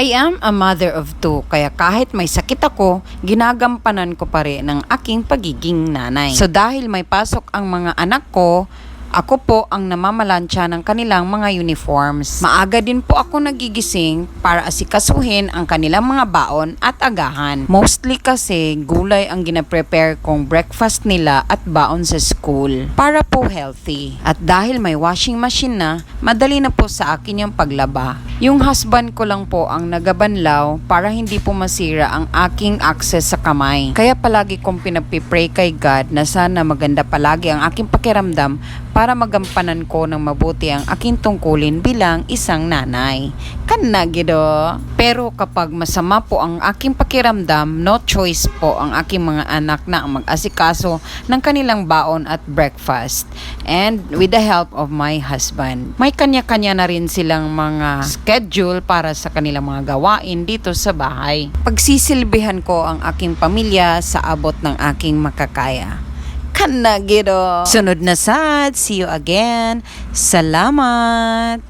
I am a mother of two, kaya kahit may sakit ako, ginagampanan ko pa rin ang aking pagiging nanay. So dahil may pasok ang mga anak ko, ako po ang namamalansya ng kanilang mga uniforms. Maaga din po ako nagigising para asikasuhin ang kanilang mga baon at agahan. Mostly kasi gulay ang gina-prepare kong breakfast nila at baon sa school para po healthy. At dahil may washing machine na, madali na po sa akin yung paglaba. Yung husband ko lang po ang nagabanlaw para hindi po masira ang aking access sa kamay. Kaya palagi kong pinapipray kay God na sana maganda palagi ang aking pakiramdam para magampanan ko ng mabuti ang aking tungkulin bilang isang nanay. Kanagido. Pero kapag masama po ang aking pakiramdam, no choice po ang aking mga anak na ang mag-asikaso ng kanilang baon at breakfast. And with the help of my husband. May kanya-kanya na rin silang mga schedule para sa kanilang mga gawain dito sa bahay. Pagsisilbihan ko ang aking pamilya sa abot ng aking makakaya. Kanagiro. Sunod na sad. See you again. Salamat.